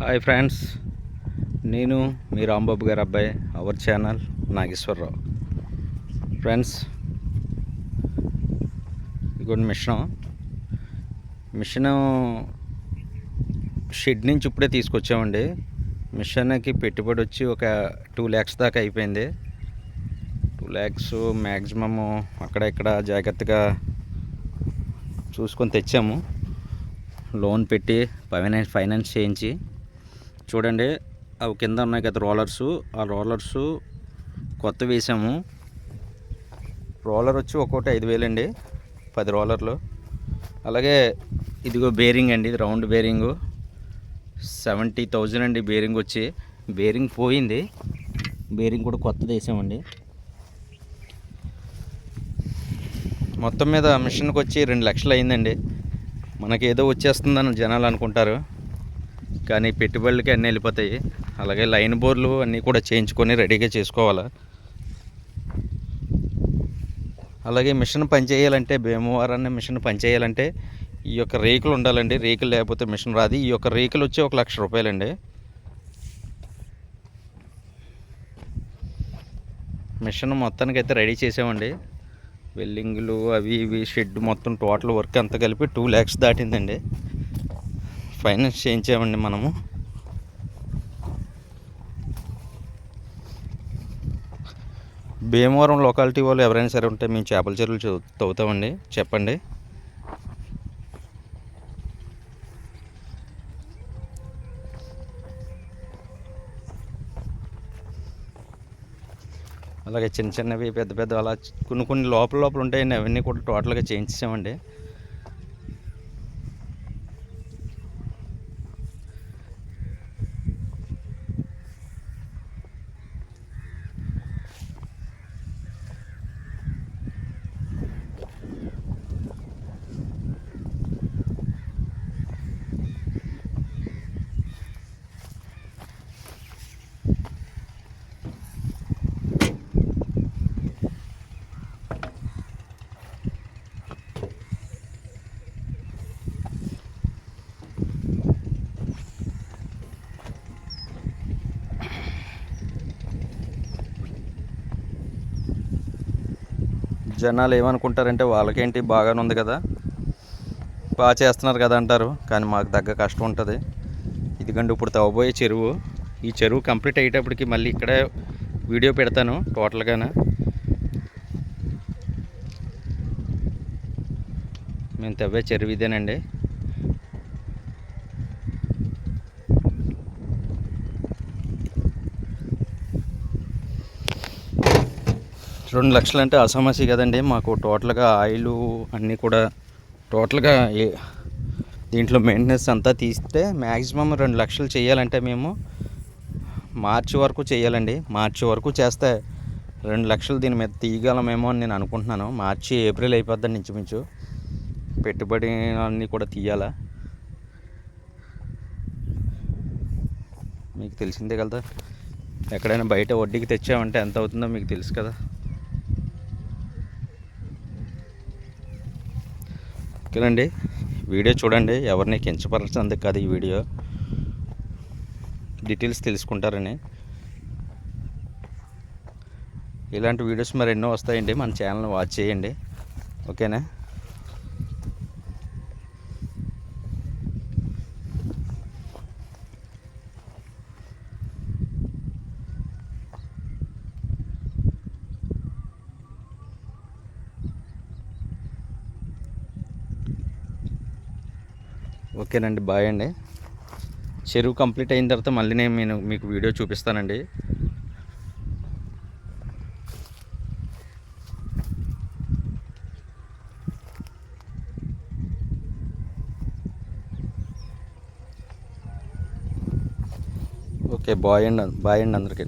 Hi friends నేను మీ రాంబాబు గారి అబ్బాయి అవర్ ఛానల్ నాగేశ్వరరావు. ఫ్రెండ్స్ ఇదిగోండి మిషన్. మిషన్ షెడ్ నుంచి ఇప్పుడే తీసుకొచ్చామండి. మిషన్కి పెట్టుబడి వచ్చి ఒక టూ ల్యాక్స్ దాకా అయిపోయింది. టూ ల్యాక్స్ మ్యాక్సిమము అక్కడ ఇక్కడ జాగ్రత్తగా చూసుకొని తెచ్చాము. లోన్ పెట్టి ఫైనాన్స్ ఫైనాన్స్ చేయించి చూడండి. అవి కింద ఉన్నాయి కదా రోలర్స్. ఆ రోలర్స్ కొత్త వేసాము. రోలర్ వచ్చి ఒక్కొక్కటి ఐదు వేలండి. పది రోలర్లు. అలాగే ఇదిగో బేరింగ్ అండి. ఇది రౌండ్ బేరింగు. సెవెంటీ థౌజండ్ అండి బేరింగ్ వచ్చి బేరింగ్ పోయింది. బేరింగ్ కూడా కొత్తది వేసామండి. మొత్తం మీద మిషన్కి వచ్చి రెండు లక్షలు అయిందండి మనకి ఏదో వచ్చేస్తుందని జనాలు అనుకుంటారు. కానీ పెట్టుబడులకి అన్నీ వెళ్ళిపోతాయి. అలాగే లైన్ బోర్లు అన్నీ కూడా చేయించుకొని రెడీగా చేసుకోవాలి. అలాగే మిషన్ పనిచేయాలంటే భీమవరాన్ని మిషన్ పనిచేయాలంటే ఈ యొక్క రేకులు ఉండాలండి. రేకులు లేకపోతే మిషన్ రాదు. ఈ యొక్క రేకులు వచ్చి ఒక లక్ష రూపాయలండి. మిషన్ మొత్తానికి అయితే రెడీ చేసామండి. వెల్డింగ్లు అవి ఇవి షెడ్ మొత్తం టోటల్ వర్క్ అంతా కలిపి టూ ల్యాక్స్ దాటిందండి. ఫైనాన్స్ చేయించామండి మనము. భీమవరం లొకాలిటీ వాళ్ళు ఎవరైనా సరే ఉంటే మేము చేపల చెరువులు తవ్వుతామండి. చెప్పండి. అలాగే చిన్న చిన్నవి పెద్ద పెద్ద అలా కొన్ని కొన్ని లోపల లోపల ఉంటాయండి. అవన్నీ కూడా టోటల్గా చేయించామండి జనాలు ఏమనుకుంటారంటే వాళ్ళకేంటి బాగానే ఉంది కదా. బాగా చేస్తున్నారు కదా అంటారు. కానీ మాకు తగ్గ కష్టం ఉంటుంది. ఇదిగండి ఇప్పుడు తవ్వబోయే చెరువు. ఈ చెరువు కంప్లీట్ అయ్యేటప్పటికి మళ్ళీ ఇక్కడే వీడియో పెడతాను టోటల్గానే. మేము తవ్వే చెరువు ఇదేనండి. రెండు లక్షలు అంటే అసమస్య కదండి. మాకు టోటల్గా ఆయిల్ అన్నీ కూడా టోటల్గా దీంట్లో మెయింటెనెన్స్ అంతా తీస్తే మ్యాక్సిమం రెండు లక్షలు చేయాలంటే మేము మార్చి వరకు చేయాలండి. మార్చి వరకు చేస్తే రెండు లక్షలు దీని మీద తీయగలమేమో అని నేను అనుకుంటున్నాను. మార్చి ఏప్రిల్ అయిపోద్దని ఇంచుమించు. పెట్టుబడి అన్నీ కూడా తీయాలా? మీకు తెలిసిందే కదా. ఎక్కడైనా బయట వడ్డీకి తెచ్చామంటే ఎంత అవుతుందో మీకు తెలుసు కదా. ఓకేనండి వీడియో చూడండి. ఎవరిని కించపరచందుకు కాదు ఈ వీడియో. డీటెయిల్స్ తెలుసుకుంటారని. ఇలాంటి వీడియోస్ మరి ఎన్నో వస్తాయండి. మన ఛానల్ వాచ్ చేయండి. ఓకేనా? ఓకేనండి బాయ్ అండి. చెరువు కంప్లీట్ అయిన తర్వాత మళ్ళీ నేను నేను మీకు వీడియో చూపిస్తానండి. ఓకే బాయ్ అండి బాయ్ అండి అందరికీ.